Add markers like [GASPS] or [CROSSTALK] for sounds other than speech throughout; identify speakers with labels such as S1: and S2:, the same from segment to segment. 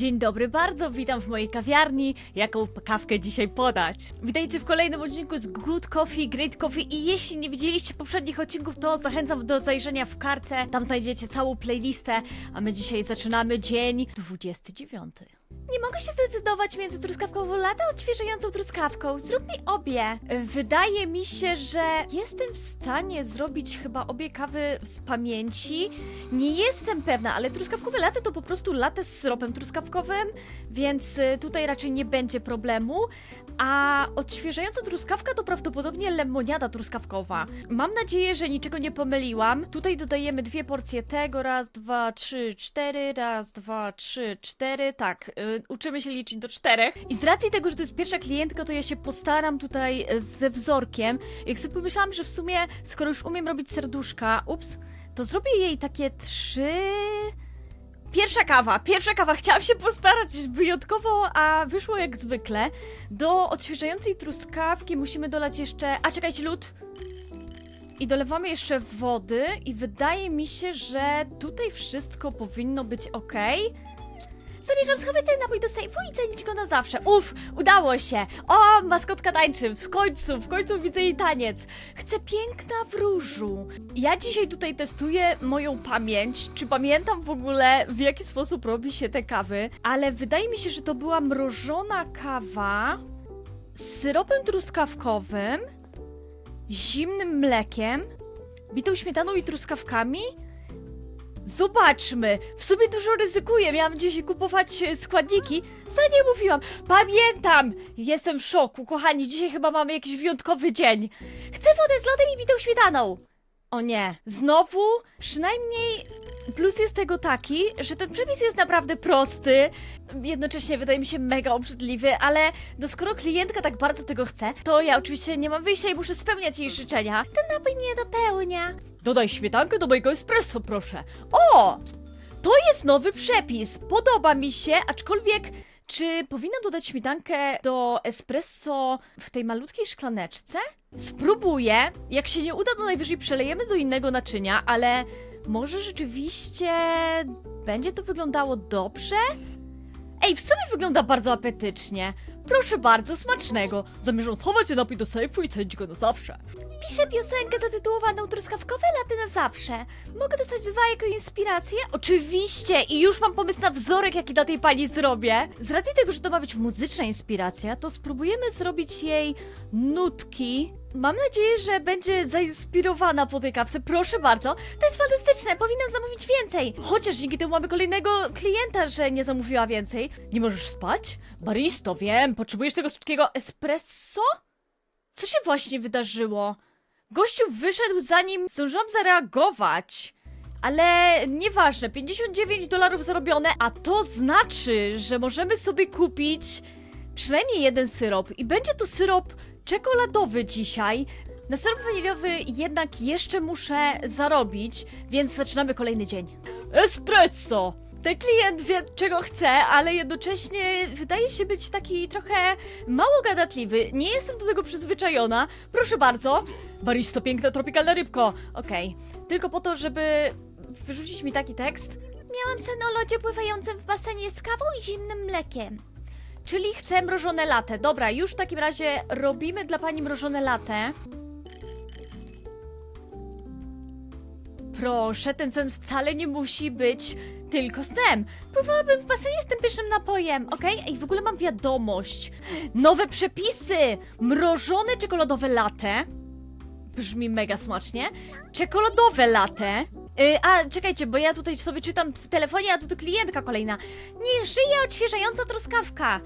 S1: Dzień dobry bardzo, witam w mojej kawiarni. Jaką kawkę dzisiaj podać? Witajcie w kolejnym odcinku z Good Coffee, Great Coffee i jeśli nie widzieliście poprzednich odcinków, to zachęcam do zajrzenia w kartę. Tam znajdziecie całą playlistę, a my dzisiaj zaczynamy dzień 29. Nie mogę się zdecydować między truskawkową lata a odświeżającą truskawką. Zrób mi obie. Wydaje mi się, że jestem w stanie zrobić chyba obie kawy z pamięci. Nie jestem pewna, ale truskawkowe latte to po prostu latte z syropem truskawkowym, więc y, tutaj raczej nie będzie problemu. A odświeżająca truskawka to prawdopodobnie lemoniada truskawkowa. Mam nadzieję, że niczego nie pomyliłam. Tutaj dodajemy dwie porcje tego, raz, dwa, trzy, cztery, raz, dwa, trzy, cztery. Tak, y, uczymy się liczyć do czterech. I z racji tego, że to jest pierwsza klientka, to ja się postaram tutaj ze wzorkiem. Jak sobie pomyślałam, że w sumie, skoro już umiem robić serduszka, ups, to zrobię jej takie trzy. Pierwsza kawa, pierwsza kawa. Chciałam się postarać wyjątkowo, a wyszło jak zwykle. Do odświeżającej truskawki musimy dolać jeszcze. A czekajcie, lód. I dolewamy jeszcze wody, i wydaje mi się, że tutaj wszystko powinno być ok. Zamierzam schować ten napój do sejfu i cenić go na zawsze. Uf, udało się! O, maskotka tańczy, w końcu, w końcu widzę jej taniec. Chcę piękna w różu. Ja dzisiaj tutaj testuję moją pamięć, czy pamiętam w ogóle w jaki sposób robi się te kawy, ale wydaje mi się, że to była mrożona kawa z syropem truskawkowym, zimnym mlekiem, bitą śmietaną i truskawkami. Zobaczmy. W sumie dużo ryzykuję. Miałam dzisiaj kupować e, składniki. Za nie mówiłam. Pamiętam! Jestem w szoku, kochani. Dzisiaj chyba mamy jakiś wyjątkowy dzień. Chcę wodę z lodem i bitą śmietaną. O nie. Znowu? Przynajmniej plus jest tego taki, że ten przepis jest naprawdę prosty. Jednocześnie wydaje mi się mega obrzydliwy, ale no skoro klientka tak bardzo tego chce, to ja oczywiście nie mam wyjścia i muszę spełniać jej życzenia. Ten napój mnie dopełnia. Dodaj śmietankę do mojego espresso, proszę. O! To jest nowy przepis. Podoba mi się, aczkolwiek czy powinnam dodać śmietankę do espresso w tej malutkiej szklaneczce? Spróbuję. Jak się nie uda, to najwyżej przelejemy do innego naczynia, ale może rzeczywiście będzie to wyglądało dobrze? Ej, w sumie wygląda bardzo apetycznie. Proszę bardzo, smacznego. Zamierzam schować ten napój do sejfu i cenić go na zawsze. Piszę piosenkę zatytułowaną Truskawkowe laty na zawsze. Mogę dostać dwa jako inspirację? Oczywiście! I już mam pomysł na wzorek, jaki dla tej pani zrobię. Z racji tego, że to ma być muzyczna inspiracja, to spróbujemy zrobić jej nutki. Mam nadzieję, że będzie zainspirowana po tej kawce. Proszę bardzo. To jest fantastyczne, powinnam zamówić więcej. Chociaż dzięki temu mamy kolejnego klienta, że nie zamówiła więcej. Nie możesz spać? Baristo, wiem. Potrzebujesz tego słodkiego espresso? Co się właśnie wydarzyło? Gościu wyszedł zanim zdążyłam zareagować. Ale nieważne, 59 dolarów zarobione, a to znaczy, że możemy sobie kupić przynajmniej jeden syrop. I będzie to syrop czekoladowy dzisiaj. Na syrop waniliowy jednak jeszcze muszę zarobić, więc zaczynamy kolejny dzień. Espresso! Ten klient wie, czego chce, ale jednocześnie wydaje się być taki trochę mało gadatliwy. Nie jestem do tego przyzwyczajona. Proszę bardzo. Baristo, piękna, tropikalna rybko. Okej. Tylko po to, żeby wyrzucić mi taki tekst. Miałam sen o lodzie pływającym w basenie z kawą i zimnym mlekiem. Czyli chcę mrożone latę. Dobra, już w takim razie robimy dla pani mrożone latę. Proszę, ten sen wcale nie musi być tylko snem. Pływałabym w basenie z tym pysznym napojem, okej? Ej, w ogóle mam wiadomość. Nowe przepisy! Mrożone czekoladowe latte. Brzmi mega smacznie. Czekoladowe latte. Yy, a, czekajcie, bo ja tutaj sobie czytam w telefonie, a tu klientka kolejna. Niech żyje odświeżająca truskawka.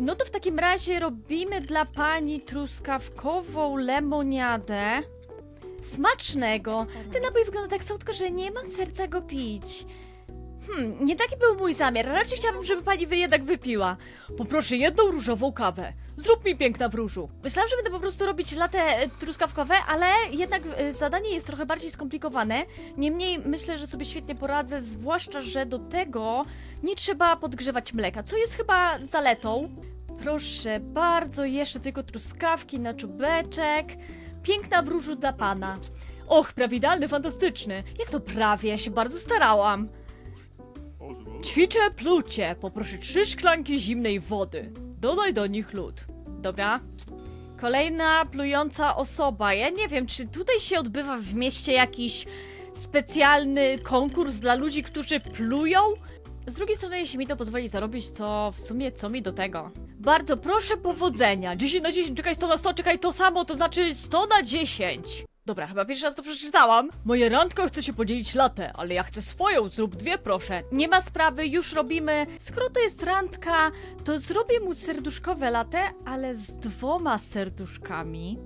S1: No to w takim razie robimy dla pani truskawkową lemoniadę. Smacznego. Ten napój wygląda tak słodko, że nie mam serca go pić. Hmm, nie taki był mój zamiar. Raczej chciałabym, żeby pani wy jednak wypiła. Poproszę jedną różową kawę. Zrób mi piękna w różu. Myślałam, że będę po prostu robić latę e, truskawkowe, ale jednak e, zadanie jest trochę bardziej skomplikowane. Niemniej myślę, że sobie świetnie poradzę, zwłaszcza, że do tego nie trzeba podgrzewać mleka, co jest chyba zaletą. Proszę bardzo, jeszcze tylko truskawki na czubeczek. Piękna w różu dla pana. Och, prawie idealny, fantastyczny. Jak to prawie? Ja się bardzo starałam. Ćwiczę plucie. Poproszę trzy szklanki zimnej wody. Dodaj do nich lód. Dobra. Kolejna plująca osoba. Ja nie wiem, czy tutaj się odbywa w mieście jakiś specjalny konkurs dla ludzi, którzy plują? Z drugiej strony, jeśli mi to pozwoli zarobić, to w sumie co mi do tego? Bardzo proszę powodzenia. 10 na 10, czekaj 100 na 100, czekaj to samo, to znaczy 100 na 10. Dobra, chyba pierwszy raz to przeczytałam. Moje randko chce się podzielić latę, ale ja chcę swoją, zrób dwie proszę. Nie ma sprawy, już robimy. Skoro to jest randka, to zrobię mu serduszkowe latę, ale z dwoma serduszkami.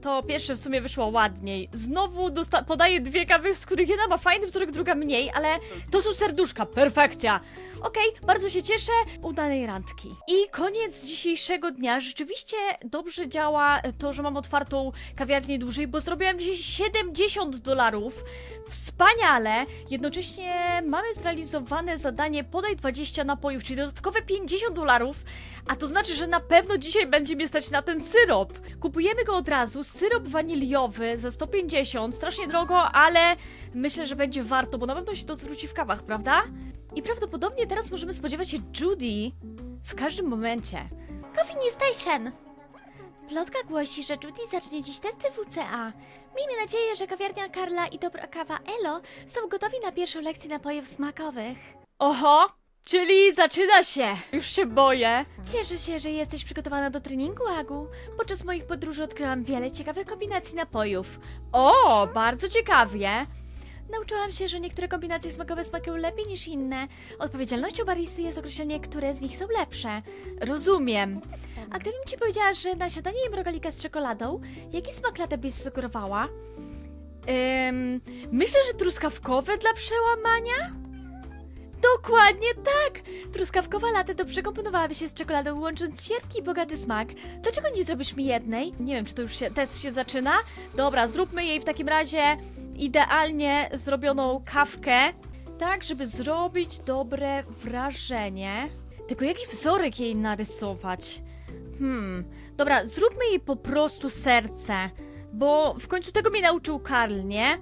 S1: To pierwsze w sumie wyszło ładniej. Znowu podaję dwie kawy, z których jedna ma fajny wzorek, druga mniej, ale to są serduszka, perfekcja. Okej, bardzo się cieszę, udanej randki. I koniec dzisiejszego dnia. Rzeczywiście dobrze działa to, że mam otwartą kawiarnię dłużej, bo zrobiłam dziś 70 dolarów. Wspaniale! Jednocześnie mamy zrealizowane zadanie podaj 20 napojów, czyli dodatkowe 50 dolarów, a to znaczy, że na pewno dzisiaj będzie mnie stać na ten syrop. Kupujemy go od razu, syrop waniliowy za 150, strasznie drogo, ale myślę, że będzie warto, bo na pewno się to zwróci w kawach, prawda? I prawdopodobnie teraz możemy spodziewać się Judy w każdym momencie. Coffee Station! Plotka głosi, że Judy zacznie dziś testy WCA. Miejmy nadzieję, że kawiarnia Karla i dobra kawa Elo są gotowi na pierwszą lekcję napojów smakowych. Oho! Czyli zaczyna się! Już się boję. Cieszę się, że jesteś przygotowana do treningu, Agu. Podczas moich podróży odkryłam wiele ciekawych kombinacji napojów. O, bardzo ciekawie. Nauczyłam się, że niektóre kombinacje smakowe smakują lepiej niż inne. Odpowiedzialnością baristy jest określenie, które z nich są lepsze. Rozumiem. A gdybym ci powiedziała, że na siadanie jem rogalika z czekoladą, jaki smak latte byś sugerowała? Ym, myślę, że truskawkowe dla przełamania? Dokładnie tak! Truskawkowa latte dobrze komponowałaby się z czekoladą, łącząc cierpki i bogaty smak. Dlaczego nie zrobisz mi jednej? Nie wiem, czy to już się, test się zaczyna? Dobra, zróbmy jej w takim razie idealnie zrobioną kawkę, tak, żeby zrobić dobre wrażenie. Tylko jaki wzorek jej narysować? Hmm, dobra, zróbmy jej po prostu serce, bo w końcu tego mnie nauczył Karl, nie?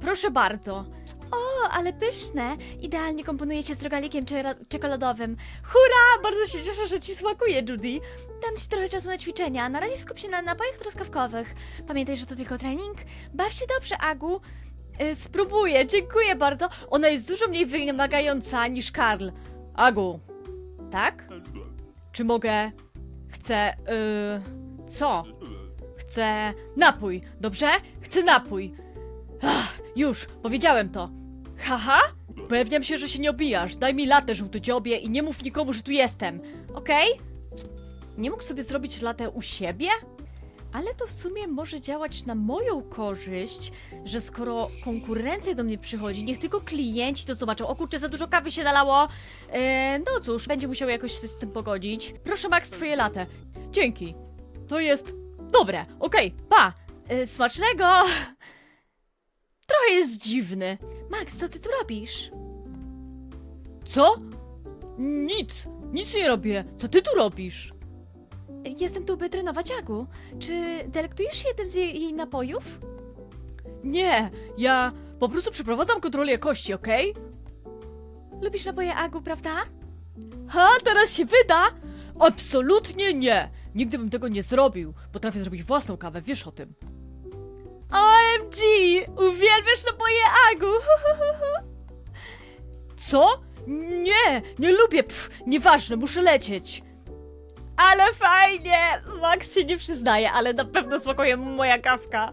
S1: Proszę bardzo. O, ale pyszne! Idealnie komponuje się z rogalikiem czekoladowym. Hurra! Bardzo się cieszę, że ci smakuje, Judy. Dam ci trochę czasu na ćwiczenia. Na razie skup się na napojach truskawkowych. Pamiętaj, że to tylko trening. Baw się dobrze, Agu. Y, spróbuję, dziękuję bardzo. Ona jest dużo mniej wymagająca niż Karl. Agu. Tak? Czy mogę... Chcę... Y... Co? Chcę napój, dobrze? Chcę napój. Ach, już, powiedziałem to. Haha? Upewniam się, że się nie obijasz. Daj mi latę, żółty dziobie i nie mów nikomu, że tu jestem. Okej? Nie mógł sobie zrobić latę u siebie? Ale to w sumie może działać na moją korzyść, że skoro konkurencja do mnie przychodzi, niech tylko klienci to zobaczą. O kurczę, za dużo kawy się nalało. E, no cóż, będzie musiał jakoś się z tym pogodzić. Proszę, Max, twoje latę. Dzięki. To jest dobre. Okej, pa. E, smacznego. Trochę jest dziwny. Max, co ty tu robisz? Co? Nic. Nic nie robię. Co ty tu robisz? Jestem tu, by trenować Agu. Czy delektujesz się jednym z jej, jej napojów? Nie, ja po prostu przeprowadzam kontrolę jakości, okej? Lubisz napoje Agu, prawda? Ha, teraz się wyda? Absolutnie nie! Nigdy bym tego nie zrobił. Potrafię zrobić własną kawę, wiesz o tym. OMG! Uwielbiasz napoje Agu! [LAUGHS] Co? Nie, nie lubię, pff, nieważne, muszę lecieć. Ale fajnie! Max się nie przyznaje, ale na pewno smakuje moja kawka.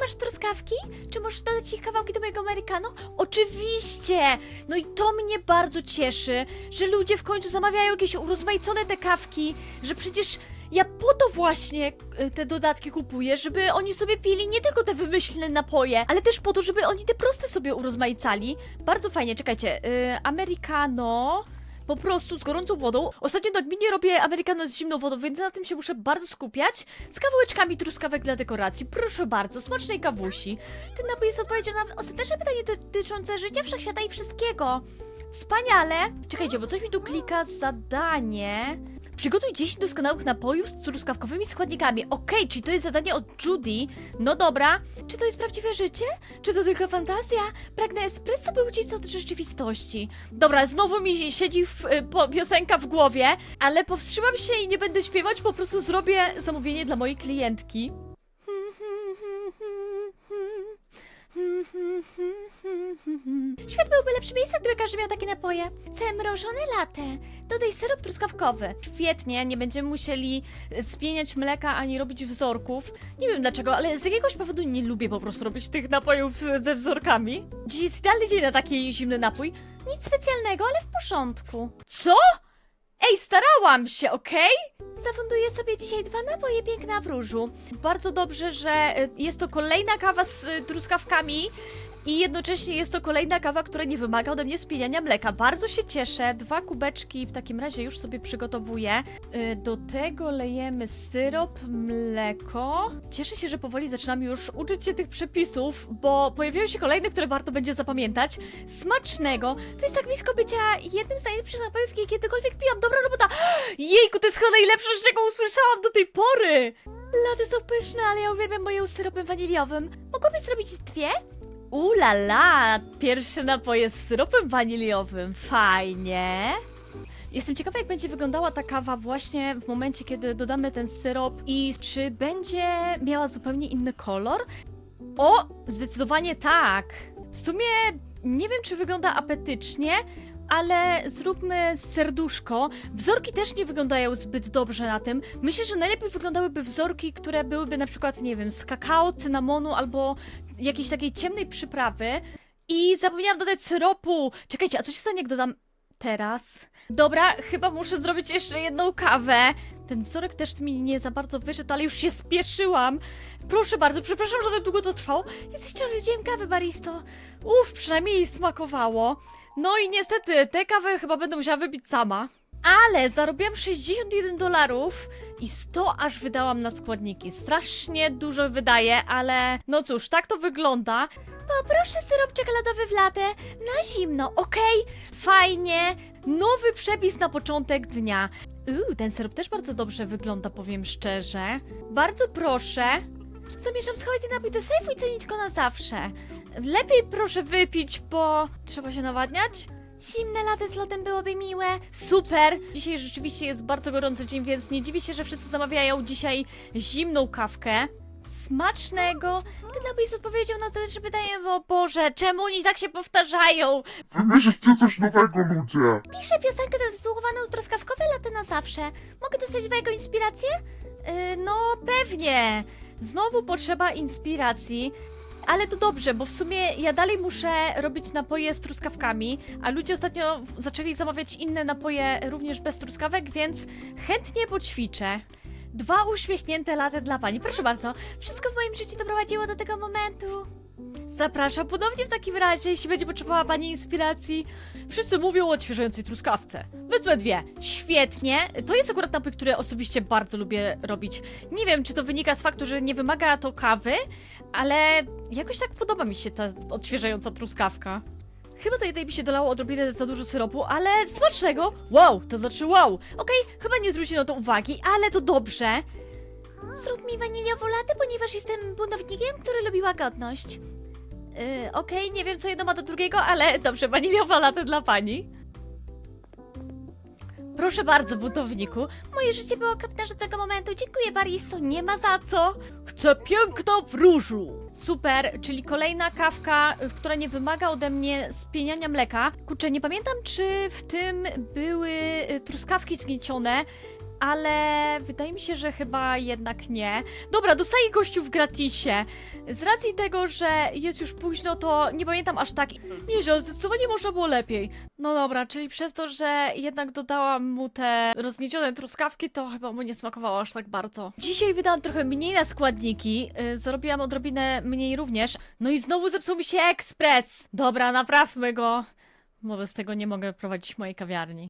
S1: Masz truskawki? Czy możesz dodać ich kawałki do mojego americano? Oczywiście! No i to mnie bardzo cieszy, że ludzie w końcu zamawiają jakieś urozmaicone te kawki, że przecież ja po to właśnie y, te dodatki kupuję, żeby oni sobie pili nie tylko te wymyślne napoje, ale też po to, żeby oni te proste sobie urozmaicali. Bardzo fajnie, czekajcie, y, americano... Po prostu z gorącą wodą. Ostatnio nagminnie robię americano z zimną wodą, więc na tym się muszę bardzo skupiać. Z kawałeczkami truskawek dla dekoracji. Proszę bardzo, smacznej kawusi. Ten napój jest odpowiedzią na ostateczne pytanie dotyczące życia, wszechświata i wszystkiego. Wspaniale! Czekajcie, bo coś mi tu klika zadanie. Przygotuj 10 doskonałych napojów z truskawkowymi składnikami. Okej, czyli to jest zadanie od Judy. No dobra. Czy to jest prawdziwe życie? Czy to tylko fantazja? Pragnę espresso, by uciec od rzeczywistości. Dobra, znowu mi siedzi w, y, po, piosenka w głowie, ale powstrzymam się i nie będę śpiewać, po prostu zrobię zamówienie dla mojej klientki. [LAUGHS] Świat byłby lepszym miejscem, gdyby każdy miał takie napoje. Chcę mrożone latte. Dodaj syrop truskawkowy. Świetnie, nie będziemy musieli spieniać mleka ani robić wzorków. Nie wiem dlaczego, ale z jakiegoś powodu nie lubię po prostu robić tych napojów ze wzorkami. Dziś jest idealny dzień na taki zimny napój. Nic specjalnego, ale w porządku. Co? Ej, starałam się, okej? Zafunduję sobie dzisiaj dwa napoje piękna w różu. Bardzo dobrze, że y, jest to kolejna kawa z y, truskawkami i jednocześnie jest to kolejna kawa, która nie wymaga ode mnie spieniania mleka. Bardzo się cieszę. Dwa kubeczki w takim razie już sobie przygotowuję. Y, Do tego lejemy syrop, mleko. Cieszę się, że powoli zaczynam już uczyć się tych przepisów, bo pojawiają się kolejne, które warto będzie zapamiętać. Smacznego. To jest tak blisko bycia jednym z najlepszych napojów, jakie kiedykolwiek piłam. Dobra robota. [GASPS] Jejku, to jest chyba najlepsza rzecz, jaką usłyszałam do tej pory. Lody są pyszne, ale ja uwielbiam moje z syropem waniliowym. Mogłabyś zrobić dwie? Ula la, pierwsze napoje z syropem waniliowym. Fajnie. Jestem ciekawa, jak będzie wyglądała ta kawa właśnie w momencie, kiedy dodamy ten syrop i czy będzie miała zupełnie inny kolor? O, zdecydowanie tak. W sumie nie wiem, czy wygląda apetycznie, ale zróbmy serduszko. Wzorki też nie wyglądają zbyt dobrze na tym. Myślę, że najlepiej wyglądałyby wzorki, które byłyby na przykład, nie wiem, z kakao, cynamonu albo jakiejś takiej ciemnej przyprawy. I zapomniałam dodać syropu. Czekajcie, a co się stanie, jak dodam teraz? Dobra, chyba muszę zrobić jeszcze jedną kawę. Ten wzorek też mi nie za bardzo wyszedł, ale już się spieszyłam. Proszę bardzo, przepraszam, że tak długo to trwało. Jesteś czarodziejem kawy, baristo. Uff, przynajmniej smakowało. No i niestety, tę kawę chyba będę musiała wypić sama. Ale zarobiłam 61 dolarów i 100 aż wydałam na składniki. Strasznie dużo wydaje, ale no cóż, tak to wygląda. Poproszę syrop czekoladowy w latę na zimno, okej? Fajnie. Nowy przepis na początek dnia. Uuu, ten syrop też bardzo dobrze wygląda, powiem szczerze. Bardzo proszę. Zamierzam schować ten napój do sejfu i cenić go na zawsze. Lepiej proszę wypić, bo trzeba się nawadniać. Zimne latte z lodem byłoby miłe. Super! Dzisiaj rzeczywiście jest bardzo gorący dzień, więc nie dziwię się, że wszyscy zamawiają dzisiaj zimną kawkę. Smacznego! Ten napój jest odpowiedzią na zadanie pytanie, o Boże, czemu oni tak się powtarzają?
S2: Wymyślcie coś nowego, ludzie!
S1: Piszę piosenkę zatytułowaną Truskawkowe latte na zawsze. Mogę dostać wajego inspirację? Yy, no, pewnie. Znowu potrzeba inspiracji. Ale to dobrze, bo w sumie ja dalej muszę robić napoje z truskawkami, a ludzie ostatnio zaczęli zamawiać inne napoje również bez truskawek, więc chętnie poćwiczę. Dwa uśmiechnięte lata dla pani. Proszę bardzo, wszystko w moim życiu doprowadziło do tego momentu. Zapraszam ponownie w takim razie, jeśli będzie potrzebowała pani inspiracji. Wszyscy mówią o odświeżającej truskawce. Wezmę dwie. Świetnie. To jest akurat napój, który osobiście bardzo lubię robić. Nie wiem, czy to wynika z faktu, że nie wymaga to kawy, ale jakoś tak podoba mi się ta odświeżająca truskawka. Chyba to jednej mi się dolało odrobinę za dużo syropu, ale smacznego. Wow, to znaczy wow. Okej, chyba nie zwróci na to uwagi, ale to dobrze. Zrób mi waniliową latę, ponieważ jestem buntownikiem, który lubi łagodność. Yy, Okej, nie wiem co jedno ma do drugiego, ale dobrze, waniliowa latę dla pani. Proszę bardzo, buntowniku. Moje życie było okropne do tego momentu. Dziękuję, baristo. Nie ma za co. Chcę piękno w różu. Super, czyli kolejna kawka, y, która nie wymaga ode mnie spieniania mleka. Kurczę, nie pamiętam, czy w tym były y, truskawki zgniecione, ale wydaje mi się, że chyba jednak nie. Dobra, dostaję gościu w gratisie. Z racji tego, że jest już późno, to nie pamiętam aż tak. Nie, że zdecydowanie można było lepiej. No dobra, czyli przez to, że jednak dodałam mu te rozgniecione truskawki, to chyba mu nie smakowało aż tak bardzo. Dzisiaj wydałam trochę mniej na składniki, yy, zarobiłam odrobinę mniej również. No i znowu zepsuł mi się ekspres. Dobra, naprawmy go. Może z tego nie mogę prowadzić mojej kawiarni.